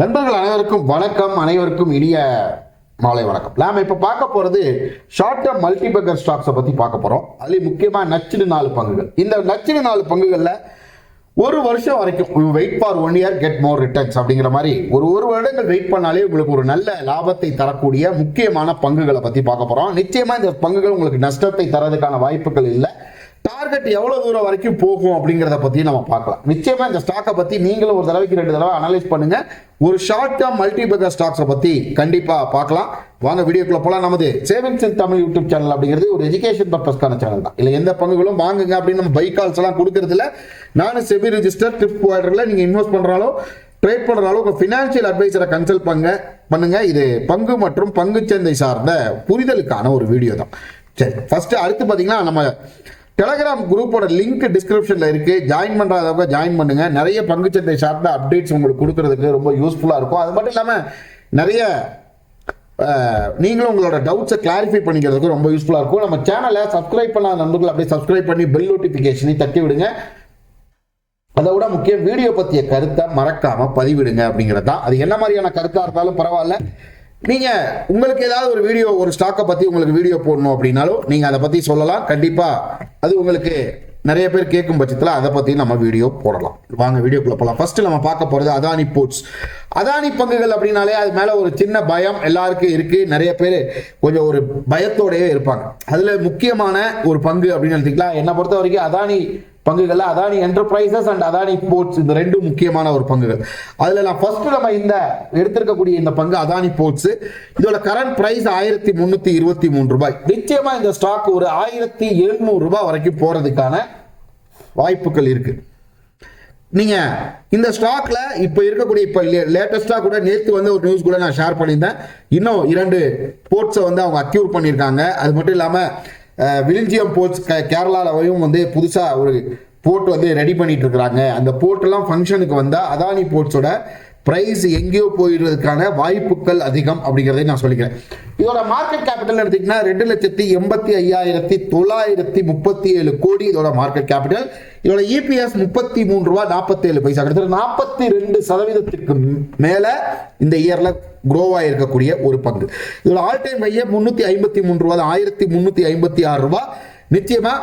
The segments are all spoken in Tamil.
நண்பர்கள் அனைவருக்கும் வணக்கம். அனைவருக்கும் இனிய மாலை வணக்கம். நாம இப்ப பார்க்க போறது ஷார்ட் டேர்ம் மல்டிபேக்கர் ஸ்டாக்ஸை பத்தி பார்க்க போறோம். அதுலயும் முக்கியமா நச்சுடு நாலு பங்குகள். இந்த நச்சுடு நாலு பங்குகள்ல ஒரு வருஷம் வரைக்கும் wait for one year get more returns அப்படிங்கிற மாதிரி ஒரு ஒரு வருடங்கள் வெயிட் பண்ணாலே உங்களுக்கு ஒரு நல்ல லாபத்தை தரக்கூடிய முக்கியமான பங்குகளை பத்தி பார்க்க போறோம். நிச்சயமா இந்த பங்குகள் உங்களுக்கு நஷ்டத்தை தரதுக்கான வாய்ப்புகள் இல்லை. டார்கெட் எவ்வளோ தூரம் வரைக்கும் போகும் அப்படிங்கிறத பற்றி நம்ம பார்க்கலாம். நிச்சயமாக இந்த ஸ்டாக்கை பற்றி நீங்களும் ஒரு தடவைக்கு ரெண்டு தடவை அனலைஸ் பண்ணுங்க. ஒரு ஷார்ட் டேர்ம் மல்டிபேக்கர் ஸ்டாக்ஸை பற்றி கண்டிப்பாக பார்க்கலாம். வாங்க வீடியோக்குள்ள போகலாம் நமது savings in Tamil YouTube channel அப்படிங்கிறது ஒரு எஜுகேஷன் பர்பஸ்க்கான சேனல் தான். இல்லை எந்த பங்குகளும் வாங்குங்க அப்படின்னு நம்ம பைக் கால்ஸ் எல்லாம் கொடுக்கறது நானும் செபி ரிஜிஸ்டர் ட்ரிப் ப்ரொவைடர்ல நீங்கள் இன்வெஸ்ட் பண்றாலும் ட்ரேட் பண்ணுறாலும் உங்கள் ஃபினான்ஷியல் அட்வைசரை கன்சல்ட் பண்ணுங்க பண்ணுங்க. இது பங்கு மற்றும் பங்குச்சந்தை சார்ந்த புரிதலுக்கான ஒரு வீடியோ தான். சரி ஃபர்ஸ்ட் அடுத்து பார்த்தீங்கன்னா நம்ம டெலகிராம் குரூப்போட லிங்க் டிஸ்கிரிப்ஷனில் இருக்குது ஜாயின் பண்றதவங்க ஜாயின் பண்ணுங்கள் நிறைய பங்குச்சந்தை சார்ந்த அப்டேட்ஸ் உங்களுக்கு கொடுக்கறதுக்கு ரொம்ப யூஸ்ஃபுல்லாக இருக்கும். அது மட்டும் இல்லாமல் நிறைய நீங்களும் உங்களோட டவுட்ஸை கிளாரிஃபை பண்ணிக்கிறதுக்கு ரொம்ப யூஸ்ஃபுல்லாக இருக்கும். நம்ம சேனலை சப்ஸ்கிரைப் பண்ணாத நண்பர்கள் அப்படியே சப்ஸ்கிரைப் பண்ணி பெல் நோட்டிஃபிகேஷனை தட்டி விடுங்க. அதை விட முக்கியம் வீடியோ பற்றிய கருத்தை மறக்காமல் பதிவிடுங்க அப்படிங்கிறது தான் அது என்ன மாதிரியான கருத்தாக இருந்தாலும் பரவாயில்ல. நீங்க உங்களுக்கு ஏதாவது ஒரு வீடியோ ஒரு ஸ்டாக்கை பத்தி உங்களுக்கு வீடியோ போடணும் அப்படின்னாலும் நீங்க அதை பத்தி சொல்லலாம். கண்டிப்பா அது உங்களுக்கு நிறைய பேர் கேட்கும் பட்சத்தில் அதை பத்தி நம்ம வீடியோ போடலாம். வாங்க வீடியோக்குள்ள போகலாம் ஃபர்ஸ்ட் நம்ம பார்க்க போறது அதானி போர்ட்ஸ் அதானி பங்குகள் அப்படின்னாலே அது மேலே ஒரு சின்ன பயம் எல்லாருக்கும் இருக்குது நிறைய பேர் கொஞ்சம் ஒரு பயத்தோடையே இருப்பாங்க. அதில் முக்கியமான ஒரு பங்கு அப்படின்னு எடுத்துக்கலாம் என்னை பொறுத்த வரைக்கும் அதானி பங்குகளில் Adani Enterprises and Adani Ports இந்த ரெண்டும் முக்கியமான ஒரு பங்குகள். அதில் நான் ஃபர்ஸ்ட் நம்ம இந்த எடுத்திருக்கக்கூடிய இந்த பங்கு அதானி போர்ட்ஸ் இதோட கரண்ட் ப்ரைஸ் ஆயிரத்தி முந்நூற்றி இருபத்தி மூணு ரூபாய். நிச்சயமாக இந்த ஸ்டாக் ஒரு ஆயிரத்தி எழுநூறு ரூபாய் வரைக்கும் போகிறதுக்கான வாய்ப்புகள் இருக்குது நீங்க இந்த ஸ்டாக்ல இப்ப இருக்கக்கூடிய இப்ப லேட்டஸ்டா கூட நேத்து வந்து ஒரு நியூஸ் கூட நான் ஷேர் பண்ணியிருந்தேன். இன்னும் இரண்டு போர்ட்ஸை வந்து அவங்க அக்யூர் பண்ணியிருக்காங்க. அது மட்டும் இல்லாம அஹ், விலிஞ்சியம் போர்ட்ஸ் கேரளாவிலையும் வந்து புதுசா ஒரு போர்ட் வந்து ரெடி பண்ணிட்டு இருக்கிறாங்க. அந்த போர்ட் எல்லாம் ஃபங்க்ஷனுக்கு வந்தா அதானி போர்ட்ஸோட பிரைஸ் எங்கேயோ போயிடுறதுக்கான வாய்ப்புகள் அதிகம் அப்படிங்கிறதை நான் சொல்லிக்கிறேன். இதோட மார்க்கெட் கேபிட்டல் எடுத்தீங்கன்னா ரெண்டு லட்சத்தி எண்பத்தி ஐயாயிரத்தி தொள்ளாயிரத்தி முப்பத்தி ஏழு கோடி இதோட மார்க்கெட் கேபிட்டல் இதோட இபிஎஸ் முப்பத்தி மூணு ரூபா நாற்பத்தி ஏழு பைசா கிட்டத்தட்ட நாற்பத்தி ரெண்டு சதவீதத்திற்கு மேல இந்த இயர்ல grow ஆயிருக்கக்கூடிய ஒரு பங்கு. இதோட ஆல் டைம் வைய முன்னூத்தி ஐம்பத்தி மூணு ரூபா ஆயிரத்தி முன்னூத்தி ஐம்பத்தி ஆறு ரூபா. நிச்சயமா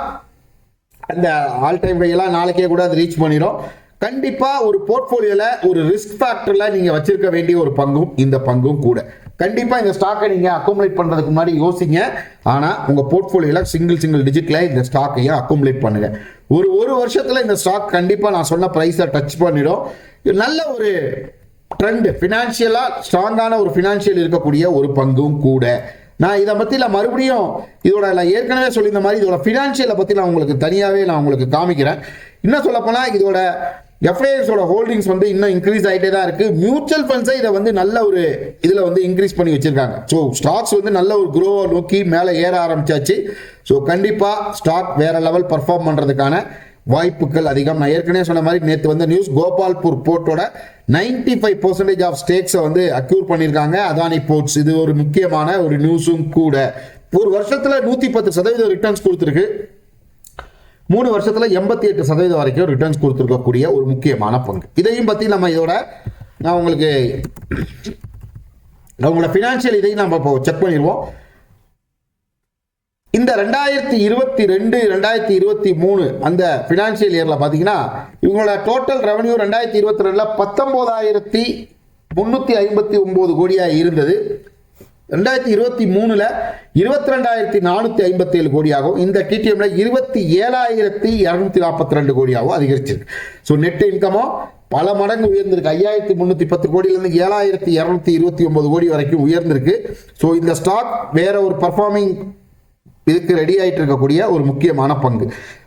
அந்த ஆல் டைம் வையெல்லாம் நாளைக்கே கூட அது ரீச் பண்ணிடும் கண்டிப்பாக ஒரு போர்ட்ஃபோலியோவில் ஒரு ரிஸ்க் ஃபேக்டரில் நீங்கள் வச்சிருக்க வேண்டிய ஒரு பங்கும் இந்த பங்கும் கூட. கண்டிப்பாக இந்த ஸ்டாக்கை நீங்கள் அக்குமுலேட் பண்ணுறதுக்கு முன்னாடி யோசிங்க. ஆனால் உங்கள் போர்ட்ஃபோலியோவில் சிங்கிள் சிங்கிள் டிஜிட்டில் இந்த ஸ்டாக்கையும் அக்குமுலேட் பண்ணுங்கள் ஒரு ஒரு வருஷத்தில் இந்த ஸ்டாக் கண்டிப்பாக நான் சொன்ன ப்ரைஸை டச் பண்ணிடும். இது நல்ல ஒரு ட்ரெண்டு ஃபினான்ஷியலாக ஸ்ட்ராங்கான ஒரு ஃபினான்ஷியல் இருக்கக்கூடிய ஒரு பங்கும் கூட. நான் இதை பற்றி நான் மறுபடியும் இதோட நான் ஏற்கனவே சொல்லியிருந்த மாதிரி இதோட ஃபினான்ஷியலை பற்றி நான் உங்களுக்கு தனியாகவே நான் உங்களுக்கு காமிக்கிறேன். இன்னும் சொல்லப்போனால் இதோட எஃப்ஐஎஸோட ஹோல்டிங்ஸ் வந்து இன்னும் இன்க்ரீஸ் ஆகிட்டே தான் இருக்கு. மியூச்சுவல் ஃபண்ட்ஸை இதை வந்து நல்ல ஒரு இதில் வந்து இன்க்ரீஸ் பண்ணி வச்சிருக்காங்க. ஸோ ஸ்டாக்ஸ் வந்து நல்ல ஒரு க்ரோ நோக்கி மேலே ஏற ஆரம்பிச்சாச்சு. ஸோ கண்டிப்பாக ஸ்டாக் வேற லெவல் பர்ஃபார்ம் பண்ணுறதுக்கான வாய்ப்புகள் அதிகம். நான் ஏற்கனவே சொன்ன மாதிரி நேற்று வந்த நியூஸ் கோபால்பூர் போர்ட்டோட 95% ஃபைவ் பர்சன்டேஜ் ஆஃப் ஸ்டேக்ஸை வந்து அக்யூர் பண்ணியிருக்காங்க. அதானி போர்ட்ஸ் இது ஒரு முக்கியமான ஒரு நியூஸும் கூட. ஒரு வருஷத்தில் நூற்றி பத்து சதவீதம் ரிட்டர்ன்ஸ் கொடுத்துருக்கு. மூணு வருஷத்துல எண்பத்தி எட்டு சதவீதம் வரைக்கும் ரிட்டர்ன்ஸ் கொடுத்துருக்கக்கூடிய ஒரு முக்கியமான பங்கு. இதையும் பற்றி நம்ம இதோட நான் உங்களுக்கு உங்களோட ஃபினான்ஷியல் இதையும் நம்ம இப்போ செக் பண்ணிடுவோம். இந்த ரெண்டாயிரத்தி இருபத்தி ரெண்டு ரெண்டாயிரத்தி இருபத்தி மூணு அந்த ஃபினான்ஷியல் இயரில் பார்த்தீங்கன்னா இவங்களோட டோட்டல் ரெவன்யூ ரெண்டாயிரத்தி இருபத்தி ரெண்டில் பத்தொம்போதாயிரத்தி முந்நூற்றி ஐம்பத்தி ஒம்பது கோடியாக இருந்தது. ரெண்டாயிரத்தி இருபத்தி மூணில் இருபத்தி ரெண்டாயிரத்தி நானூற்றி ஐம்பத்தி ஏழு கோடியாகவும் இந்த டிடிஎம்ல இருபத்தி ஏழாயிரத்தி இரநூத்தி நாற்பத்தி ரெண்டு கோடியாகவும் அதிகரிச்சிருக்கு. ஸோ நெட் இன்கமோ பல மடங்கு உயர்ந்திருக்கு. ஐயாயிரத்தி முந்நூற்றி பத்து கோடியிலேருந்து ஏழாயிரத்தி இரநூத்தி இருபத்தி ஒன்பது கோடி வரைக்கும் உயர்ந்திருக்கு. ஸோ இந்த ஸ்டாக் வேற ஒரு பர்ஃபார்மிங் இதுக்கு ரெடி ஆயிட்டு இருக்கக்கூடிய ஒரு முக்கியமான பங்கு.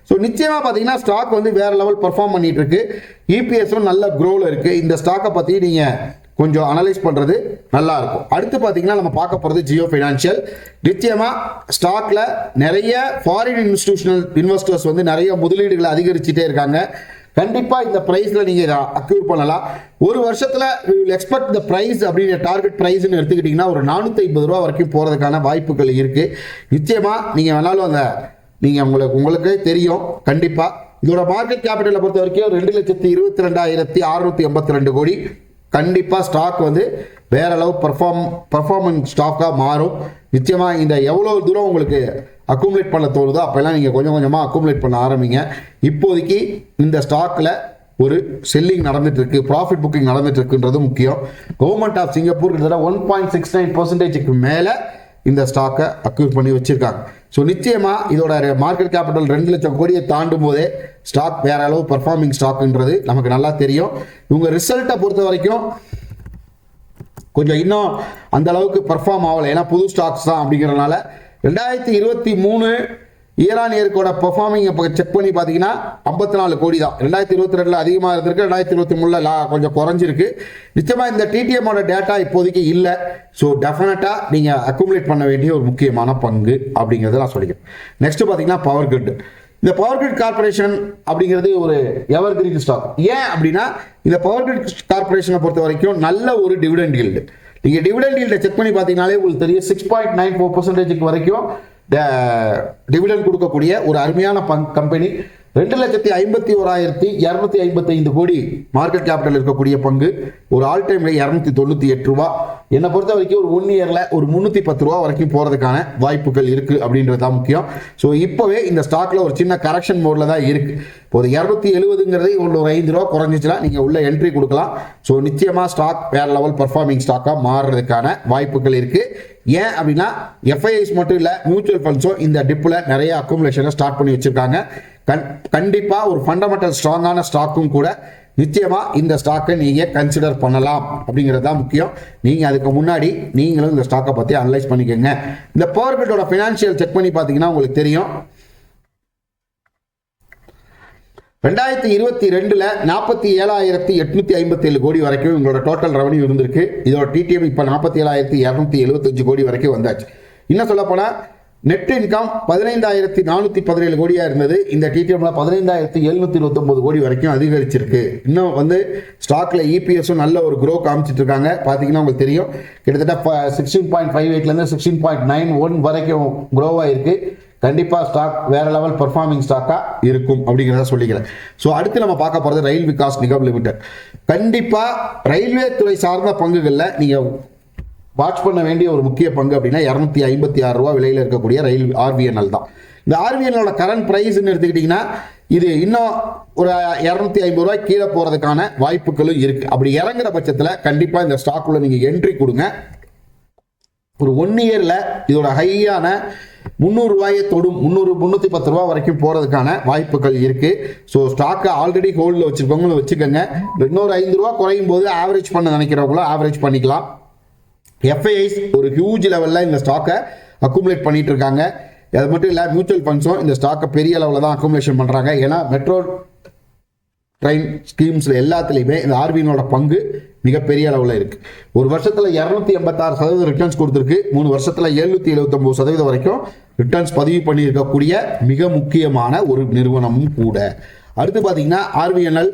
ஸோ நிச்சயமாக பார்த்தீங்கன்னா ஸ்டாக் வந்து வேற லெவல் பர்ஃபார்ம் பண்ணிட்டு இருக்கு இபிஎஸும் நல்ல க்ரோவில் இருக்கு. இந்த ஸ்டாக்கை பற்றி நீங்கள் கொஞ்சம் அனலைஸ் பண்ணுறது நல்லா இருக்கும் அடுத்து பார்த்தீங்கன்னா நம்ம பார்க்க போகிறது ஜியோ ஃபைனான்சியல் நிச்சயமாக ஸ்டாக்ல நிறைய ஃபாரின் இன்ஸ்டிடியூஷனல் இன்வெஸ்டர்ஸ் வந்து நிறைய முதலீடுகளை அதிகரிச்சுட்டே இருக்காங்க. கண்டிப்பாக இந்த ப்ரைஸில் நீங்கள் இதை அக்யூர் பண்ணலாம். ஒரு வருஷத்தில் வில் எக்ஸ்பெக்ட் த ப்ரைஸ் அப்படிங்கிற டார்கெட் ப்ரைஸ்னு எடுத்துக்கிட்டிங்கன்னா ஒரு நானூற்றி ஐம்பது ரூபா வரைக்கும் போகிறதுக்கான வாய்ப்புகள் இருக்குது நிச்சயமாக நீங்கள் வேணாலும் அந்த நீங்கள் உங்களுக்கு உங்களுக்கே தெரியும். கண்டிப்பாக இதோட மார்க்கெட் கேபிட்டலை பொறுத்த வரைக்கும் ரெண்டு லட்சத்தி இருபத்தி ரெண்டாயிரத்தி அறுநூத்தி எண்பத்தி ரெண்டு கோடி. கண்டிப்பாக ஸ்டாக் வந்து வேற அளவு பர்ஃபார்ம் பர்ஃபார்மன்ஸ் ஸ்டாக்காக மாறும். நிச்சயமாக இந்த எவ்வளோ தூரம் உங்களுக்கு அக்குமுலேட் பண்ண தோணுதோ அப்போல்லாம் நீங்கள் கொஞ்சம் கொஞ்சமாக அக்குமுலேட் பண்ண ஆரம்பிங்க. இப்போதைக்கு இந்த ஸ்டாக்கில் ஒரு செல்லிங் நடந்துட்டுருக்கு ப்ராஃபிட் புக்கிங் நடந்துட்டுருக்குன்றது முக்கியம். கவர்மெண்ட் ஆஃப் சிங்கப்பூர் கிட்டத்தட்ட ஒன் பாயிண்ட் சிக்ஸ் நைன் பர்சன்டேஜுக்கு மேலே இந்த ஸ்டாக்கை அக்யூர் பண்ணி வச்சுருக்காங்க. ஸோ நிச்சயமாக இதோட மார்க்கெட் கேபிட்டல் ரெண்டு லட்சம் கோடியை தாண்டும் போதே ஸ்டாக் வேற அளவு பர்ஃபார்மிங் ஸ்டாக்ன்றது நமக்கு நல்லா தெரியும். இவங்க ரிசல்ட்டை பொறுத்த வரைக்கும் கொஞ்சம் இன்னும் அந்த அளவுக்கு பர்ஃபார்ம் ஆகலை. ஏன்னா புது ஸ்டாக்ஸ் தான் அப்படிங்கிறனால ரெண்டாயிரத்தி இருபத்தி மூணு ஈரான் இயற்கையோட பெர்ஃபார்மிங் இப்போ செக் பண்ணி பார்த்தீங்கன்னா ஐம்பத்தி நாலு கோடி தான். ரெண்டாயிரத்தி இருபத்தி ரெண்டில் அதிகமாக இருந்திருக்கு. ரெண்டாயிரத்தி இருபத்தி மூணில் கொஞ்சம் குறைஞ்சிருக்கு. நிச்சயமாக இந்த டிடிஎம்மோட டேட்டா இப்போதைக்கு இல்லை. ஸோ டெஃபினட்டாக நீங்கள் அக்குமுலேட் பண்ண வேண்டிய ஒரு முக்கியமான பங்கு அப்படிங்கிறத நான் சொல்லிக்கிறேன். நெக்ஸ்ட் பார்த்தீங்கன்னா பவர் கிரிட் இந்த பவர் கிரிட் கார்பரேஷன் அப்படிங்கிறது ஒரு எவர் கிரீன் ஸ்டாக் ஏன் அப்படின்னா இந்த பவர் கிரிட் கார்பரேஷனை பொறுத்த வரைக்கும் நல்ல ஒரு டிவிடெண்ட் ஹீல்டு நீங்கள் டிவிடெண்ட் yield செக் பண்ணி பார்த்தீங்கனாலே உங்களுக்கு தெரியும் சிக்ஸ் பாயிண்ட் நைன் ஃபோர் பர்சன்டேஜுக்கு வரைக்கும் டிவிடெண்ட் கொடுக்கக்கூடிய ஒரு அருமையான பங் கம்பெனி ரெண்டு லட்சத்தி ஐம்பத்தி ஓராயிரத்தி இரநூத்தி ஐம்பத்தி ஐந்து கோடி மார்க்கெட் கேபிட்டல் இருக்கக்கூடிய பங்கு. ஒரு ஆல் டைம்ல இரநூத்தி தொண்ணூத்தி எட்டு ரூபா. என்னை பொறுத்த வரைக்கும் ஒரு ஒன் இயர்ல ஒரு முந்நூற்றி பத்து ரூபா வரைக்கும் போறதுக்கான வாய்ப்புகள் இருக்கு அப்படின்றது தான் முக்கியம். ஸோ இப்போவே இந்த ஸ்டாக்ல ஒரு சின்ன கரெக்ஷன் மோட்ல தான் இருக்கு. ஒரு இரநூத்தி எழுபதுங்கிறது ஒன்று ஒரு ஐந்து ரூபா குறைஞ்சிச்சுன்னா நீங்க உள்ள என்ட்ரி கொடுக்கலாம். ஸோ நிச்சயமா ஸ்டாக் வேற லெவல் பர்ஃபார்மிங் ஸ்டாக்காக மாறுறதுக்கான வாய்ப்புகள் இருக்கு. ஏன் அப்படின்னா எஃப்ஐஐஸ் மட்டும் இல்லை மியூச்சுவல் ஃபண்ட்ஸும் இந்த டிப்பில் நிறைய அக்குமுலேஷனை ஸ்டார்ட் பண்ணி வச்சிருக்காங்க. கண் கண்டிப்பாக ஒரு ஃபண்டமெண்டல் ஸ்ட்ராங்கான ஸ்டாக்கும் கூட நிச்சயமாக இந்த ஸ்டாக்கை நீங்கள் கன்சிடர் பண்ணலாம் அப்படிங்கிறது தான் முக்கியம். நீங்கள் அதுக்கு முன்னாடி நீங்களும் இந்த ஸ்டாக்கை பற்றி அனலைஸ் பண்ணிக்கோங்க. இந்த பவர் கிரிட்டோட ஃபினான்ஷியல் செக் பண்ணி பார்த்தீங்கன்னா உங்களுக்கு தெரியும். ரெண்டாயிரத்தி இருபத்தி ரெண்டில் நாற்பத்தி ஏழாயிரத்தி எட்நூத்தி ஐம்பத்தேழு கோடி வரைக்கும் உங்களோட டோட்டல் ரெவன்யூ இருந்திருக்கு. இதோட டிடிஎம் இப்போ நாற்பத்தி ஏழாயிரத்தி இரநூத்தி எழுபத்தஞ்சு கோடி வரைக்கும் வந்தாச்சு. இன்னும் சொல்லப்போனால் நெட் இன்கம் பதினைந்தாயிரத்தி நானூற்றி பதினேழு கோடியாக இருந்தது. இந்த டிடிஎம்ல பதினைந்தாயிரத்தி எழுநூத்தி இருபத்தொம்பது கோடி வரைக்கும் அதிகரிச்சிருக்கு. இன்னும் வந்து ஸ்டாக்ல இபிஎஸும் நல்ல ஒரு க்ரோ காமிச்சிட்டு இருக்காங்க பார்த்தீங்கன்னா உங்களுக்கு தெரியும். கிட்டத்தட்ட சிக்ஸ்டீன் பாயிண்ட் ஃபைவ் எயிட்லேருந்து சிக்ஸ்டீன் பாயிண்ட் நைன் ஒன் வரைக்கும் க்ரோ ஆயிருக்கு. கண்டிப்பாக ஸ்டாக் வேற லெவல் பர்ஃபார்மிங் ஸ்டாக்காக இருக்கும் அப்படிங்கிறத சொல்லிக்கிறேன். ஸோ அடுத்து நம்ம பார்க்க போகிறது ரயில் விகாஸ் நிகம் லிமிடெட் கண்டிப்பாக ரயில்வே துறை சார்ந்த பங்குகளில் நீங்கள் வாட்ச் பண்ண வேண்டிய ஒரு முக்கிய பங்கு அப்படின்னா இரநூத்தி ஐம்பத்தி ஆறு ரூபா விலையில் இருக்கக்கூடிய ரயில் ஆர்பிஎன்எல் தான். இந்த ஆர்பிஎன்எலோட கரண்ட் ப்ரைஸ்ன்னு எடுத்துக்கிட்டிங்கன்னா இது இன்னும் ஒரு இரநூத்தி ஐம்பது ரூபாய் கீழே போகிறதுக்கான வாய்ப்புகளும் இருக்குது அப்படி இறங்குற பட்சத்தில் கண்டிப்பாக இந்த ஸ்டாக்குள்ள நீங்கள் என்ட்ரி கொடுங்க. ஒரு ஒன் இயரில் இதோட ஹையான முந்நூறு ரூபாயை தொடும் முந்நூறு முந்நூற்றி பத்து ரூபா வரைக்கும் போகிறதுக்கான வாய்ப்புகள் இருக்குது ஸோ ஸ்டாக்கை ஆல்ரெடி ஹோல்டில் வச்சுருக்கவங்களும் வச்சுக்கோங்க. இன்னொரு ஐந்து ரூபா குறையும் போது ஆவரேஜ் பண்ண நினைக்கிறவங்களும் ஆவரேஜ் பண்ணிக்கலாம். எஃப்ஐஐஸ் ஒரு ஹியூஜ் லெவலில் இந்த ஸ்டாக்கை அக்குமுலேட் பண்ணிட்டு இருக்காங்க அது மட்டும் இல்லை மியூச்சுவல் ஃபண்ட்ஸும் இந்த ஸ்டாக்கை பெரிய லெவலில் தான் அக்குமுலேஷன் பண்ணுறாங்க ஏன்னா மெட்ரோ ட்ரெயின் ஸ்கீம்ஸில் எல்லாத்துலேயுமே இந்த ஆர்பிஐனோட பங்கு மிகப்பெரிய அளவில் இருக்குது ஒரு வருஷத்தில் இரநூத்தி எண்பத்தாறு சதவீதம் ரிட்டர்ன்ஸ் கொடுத்துருக்கு. மூணு வருஷத்தில் எழுநூற்றி எழுபத்தொம்போது சதவீதம் வரைக்கும் ரிட்டர்ன்ஸ் பதிவு பண்ணியிருக்கக்கூடிய மிக முக்கியமான ஒரு நிறுவனமும் கூட. அடுத்து பார்த்தீங்கன்னா ஆர்பிஎன்எல்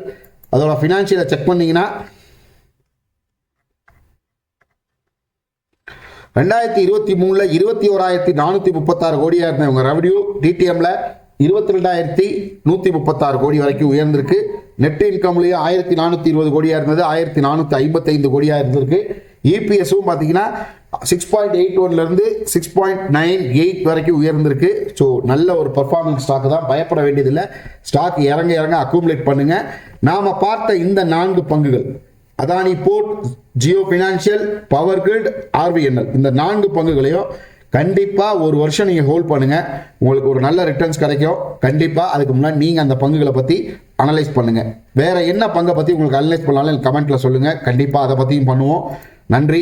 அதோட ஃபினான்ஷியலை செக் பண்ணிங்கன்னா ரெண்டாயிரத்தி இருபத்தி மூணில் இருபத்தி ஓராயிரத்தி நானூற்றி முப்பத்தாறு கோடியாக இருந்த இவங்க ரெவன்யூ டிடிஎம்மில் இருபத்தி ரெண்டாயிரத்தி நூற்றி முப்பத்தாறு கோடி வரைக்கும் உயர்ந்திருக்கு. நெட் இன்கம்லேயே ஆயிரத்தி நானூற்றி இருபது கோடியாக இருந்தது ஆயிரத்தி நானூற்றி ஐம்பத்தைந்து கோடியாக இருந்திருக்கு. இபிஎஸும் பார்த்தீங்கன்னா சிக்ஸ் பாயிண்ட் எயிட் ஒன்லேருந்து சிக்ஸ் பாயிண்ட் நைன் எயிட் வரைக்கும் உயர்ந்திருக்கு. ஸோ நல்ல ஒரு பர்ஃபார்மன்ஸ் ஸ்டாக்கு தான். பயப்பட வேண்டியதில்லை. ஸ்டாக் இறங்க இறங்க அக்யூமுலேட் பண்ணுங்கள் நாம் பார்த்த இந்த நான்கு பங்குகள் Adani Port Jio Financial Power Grid RVNL. இந்த நான்கு பங்குகளையும் கண்டிப்பாக ஒரு வருஷம் நீங்கள் ஹோல்ட் பண்ணுங்கள் உங்களுக்கு ஒரு நல்ல ரிட்டர்ன்ஸ் கிடைக்கும். கண்டிப்பாக அதுக்கு முன்னாடி நீங்கள் அந்த பங்குகளை பற்றி அனலைஸ் பண்ணுங்கள் வேறு என்ன பங்கை பற்றி உங்களுக்கு அனலைஸ் பண்ணாலும் கமெண்ட்டில் சொல்லுங்கள் கண்டிப்பாக அதை பற்றியும் பண்ணுவோம். நன்றி.